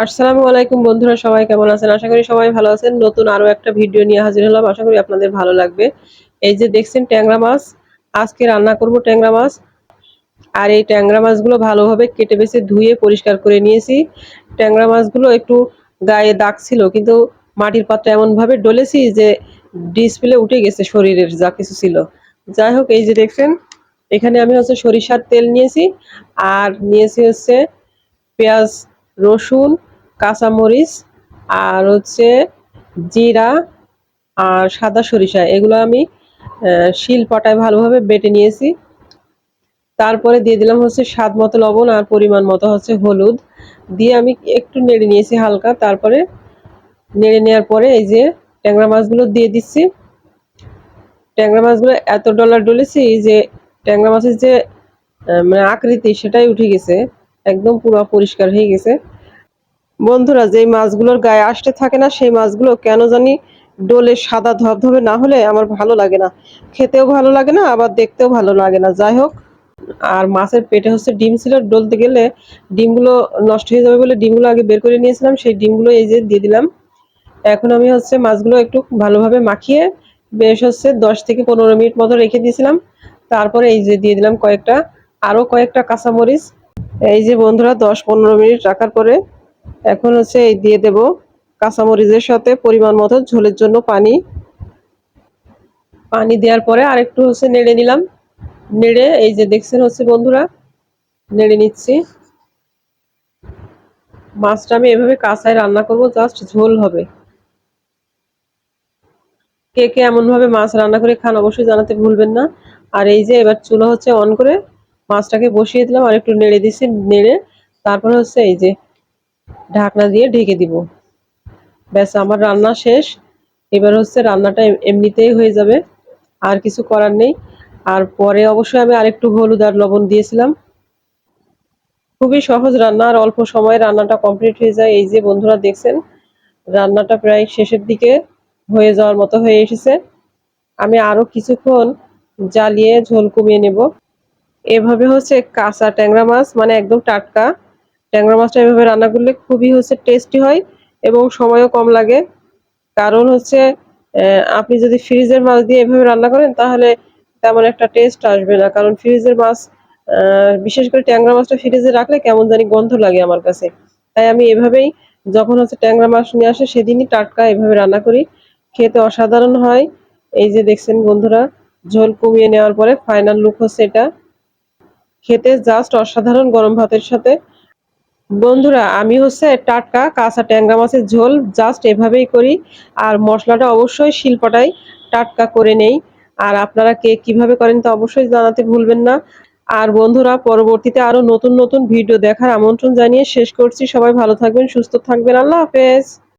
আসসালামু আলাইকুম বন্ধুরা, সবাই কেমন আছেন? আশা করি সবাই ভালো আছেন। নতুন আরও একটা ভিডিও নিয়ে হাজির হলাম। আশা করি আপনাদের ভালো লাগবে। এই যে দেখছেন ট্যাংরা মাছ, আজকে রান্না করব ট্যাংরা মাছ। আর এই ট্যাংরা মাছগুলো ভালোভাবে কেটে বেছে ধুয়ে পরিষ্কার করে নিয়েছি। ট্যাংরা মাছগুলো একটু গায়ে দাগ ছিল, কিন্তু মাটির পাত্রে এমনভাবে ডলেছি যে ডিসপ্লে উঠে গেছে শরীরের, যা কিছু ছিল। যাই হোক, এই যে দেখছেন, এখানে আমি হচ্ছে সরিষার তেল নিয়েছি। আর নিয়েছি হচ্ছে পেঁয়াজ রসুন, কাঁচামরিচ আর হচ্ছে জিরা আর সাদা সরিষা। এগুলো আমি শিল পাটায় ভালোভাবে বেটে নিয়েছি। তারপরে দিয়ে দিলাম হচ্ছে স্বাদ মতো লবণ আর পরিমাণ মতো হচ্ছে হলুদ। দিয়ে আমি একটু নেড়ে নিয়েছি হালকা। তারপরে নেড়ে নেওয়ার পরে এই যে ট্যাংরা মাছগুলো দিয়ে দিচ্ছি। ট্যাংরা মাছগুলো এত ডলার ডলেছি যে ট্যাংরা মাছের যে মানে আকৃতি সেটাই উঠে গেছে। একদম পুরো পরিষ্কার হয়ে গেছে। বন্ধুরা, যেই মাছগুলোর গায়ে আসতে থাকে না, সেই মাছগুলো কেন জানি ডোলে সাদা ধবধবে না হলে আমার ভালো লাগে না। খেতেও ভালো লাগে না, আবার দেখতেও ভালো লাগে না। যাই হোক, আর মাছের পেটে হচ্ছে ডিম ছিল, ডলতে গেলে ডিমগুলো নষ্ট হয়ে যাবে বলে ডিমগুলো আগে বের করে নিয়েছিলাম, সেই ডিমগুলো এই যে দিয়ে দিলাম। এখন আমি হচ্ছে মাছগুলো একটু ভালোভাবে মাখিয়ে বেশ হচ্ছে দশ থেকে পনেরো মিনিট মতো রেখে দিয়েছিলাম। তারপরে এই যে দিয়ে দিলাম কয়েকটা, আরও কয়েকটা কাঁচামরিচ। এই যে বন্ধুরা, দশ পনেরো মিনিট রাখার পরে এখন হচ্ছে এই দিয়ে দেব কাঁচামরিচের সাথে পরিমাণ মতো ঝোলের জন্য পানি। পানি দেওয়ার পরে আরেকটু হচ্ছে নেড়ে নিলাম। নেড়ে এই যে দেখছেন হচ্ছে বন্ধুরা, নেড়ে নিচ্ছি। মাছটা আমি এভাবে কাঁচায় রান্না করব, জাস্ট ঝোল হবে। কে কে এমন ভাবে মাছ রান্না করে খান অবশ্যই জানাতে ভুলবেন না। আর এই যে এবার চুলা হচ্ছে অন করে মাছটাকে বসিয়ে দিলাম আর একটু নেড়ে দিচ্ছি নেড়ে তারপরে হচ্ছে এই যে ঢাকনা দিয়ে ঢেকে দিব। ব্যাস, আমার রান্না শেষ। এবার হচ্ছে রান্নাটা এমনিতেই হয়ে যাবে, আর কিছু করার নেই। আর পরে অবশ্যই আমি আরেকটু হলুদ আর লবণ দিয়েছিলাম। খুবই সহজ রান্না, আর অল্প সময়ে রান্নাটা কমপ্লিট হয়ে যায়। এই যে বন্ধুরা দেখছেন, রান্নাটা প্রায় শেষের দিকে হয়ে যাওয়ার মতো হয়ে এসেছে। আমি আরও কিছুক্ষণ জ্বালিয়ে ঝোল কমিয়ে নেব। এভাবে হচ্ছে কাঁচা ট্যাংরা মাছ মানে একদম টাটকা। ট্যাংরা মাছটা এভাবে রান্না করলে খুবই হচ্ছে টেস্টি হয় এবং সময়ও কম লাগে। কারণ হচ্ছে আপনি যদি ফ্রিজের মাছ দিয়ে এভাবে রান্না করেন, তাহলে তেমন একটা টেস্ট আসবে না। কারণ ফ্রিজের মাছ বিশেষ করে ট্যাংরা মাছটা ফ্রিজে রাখলে কেমন জানি গন্ধ লাগে আমার কাছে। তাই আমি এভাবেই যখন হচ্ছে ট্যাংরা মাছ নিয়ে আসে, সেদিনই টাটকা এভাবে রান্না করি। খেতে অসাধারণ হয়। এই যে দেখছেন বন্ধুরা, ঝোল কমিয়ে নেওয়ার পরে ফাইনাল লুক হচ্ছে এটা। খেতে জাস্ট অসাধারণ গরম ভাতের সাথে। বন্ধুরা, আমি হচ্ছে টাটকা কাঁচা ট্যাংরা মাছের ঝোল জাস্ট এভাবেই করি। আর মশলাটা অবশ্যই শিল্পটাই টাটকা করে নেই। আর আপনারা কে কীভাবে করেন তা অবশ্যই জানাতে ভুলবেন না। আর বন্ধুরা, পরবর্তীতে আরও নতুন নতুন ভিডিও দেখার আমন্ত্রণ জানিয়ে শেষ করছি। সবাই ভালো থাকবেন, সুস্থ থাকবেন। আল্লাহ হাফেজ।